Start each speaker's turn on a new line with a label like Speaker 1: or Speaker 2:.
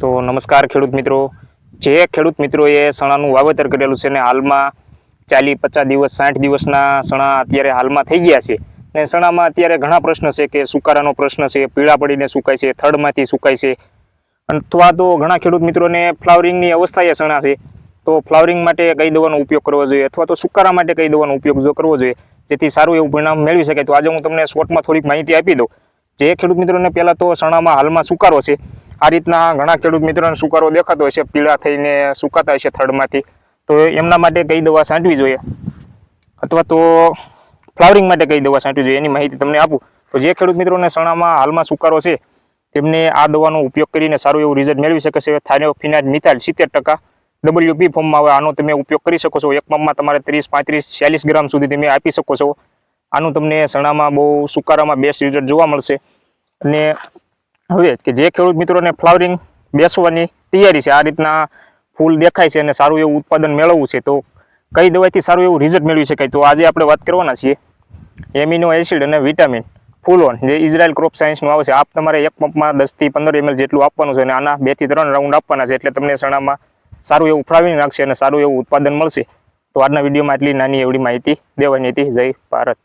Speaker 1: તો નમસ્કાર ખેડૂત મિત્રો. જે ખેડૂત મિત્રોએ સણાનું વાવેતર કરેલું છે ને હાલમાં ચાલી પચાસ દિવસ, સાઠ દિવસના સણા અત્યારે હાલમાં થઈ ગયા છે. ને સણામાં અત્યારે ઘણા પ્રશ્ન છે કે સુકારાનો પ્રશ્ન છે, પીળા પડીને સુકાય છે, થડમાંથી સુકાય છે. અથવા તો ઘણા ખેડૂત મિત્રોને ફ્લાવરિંગની અવસ્થાએ સણા છે. તો ફ્લાવરિંગ માટે કઈ દવાનો ઉપયોગ કરવો જોઈએ અથવા તો સુકારા માટે કઈ દવાનો ઉપયોગ જો કરવો જોઈએ, જેથી સારું એવું પરિણામ મેળવી શકાય. તો આજે હું તમને શોર્ટમાં થોડીક માહિતી આપી દઉં. જે ખેડૂત મિત્રોને પહેલાં તો સણામાં હાલમાં સુકારો છે. આ રીતના ઘણા ખેડૂત મિત્રોને સુકારો દેખાતો હોય છે, પીળા થઈને સુકાતા હોય છે થડમાંથી. તો એમના માટે કઈ દવા છાંટવી જોઈએ? અથવા તો ફ્લાવરિંગ માટે કઈ દવા છાંટવી જોઈએ? એની માહિતી તમને આપું. તો જે ખેડૂત મિત્રોને સણામાં હાલમાં સુકારો છે, તેમને આ દવાનો ઉપયોગ કરીને સારું એવું રિઝલ્ટ મેળવી શકે છે. થાઇરોફિનાઇડ મિથાઇલ સિત્તેર ટકા. ડબલ્યુપી ફોર્મમાં આવે આનો તમે ઉપયોગ કરી શકો છો. એક પંપમાં તમારે ત્રીસ, પાંત્રીસ, ચાલીસ ગ્રામ સુધી તમે આપી શકો છો. આનું તમને સણામાં બહુ સુકારામાં બેસ્ટ રિઝલ્ટ જોવા મળશે. અને હવે કે જે ખેડૂત મિત્રોને ફ્લાવરિંગ બેસવાની તૈયારી છે, આ રીતના ફૂલ દેખાય છે અને સારું એવું ઉત્પાદન મેળવવું છે, તો કઈ દવાથી સારું એવું રિઝલ્ટ મેળવી શકાય? તો આજે આપણે વાત કરવાના છીએ એમિનો એસિડ અને વિટામિન. ફૂલ ઓન, જે ઇઝરાયલ ક્રોપ સાયન્સનું આવે છે, આપ તમારે એક પંપમાં દસથી પંદર એમએલ જેટલું આપવાનું છે અને આના બેથી ત્રણ રાઉન્ડ આપવાના છે, એટલે તમને સણામાં સારું એવું ફ્લાવરિંગ નાખશે અને સારું એવું ઉત્પાદન મળશે. તો આજના વિડીયોમાં આટલી નાની એવડી માહિતી દેવાની હતી. જય ભારત.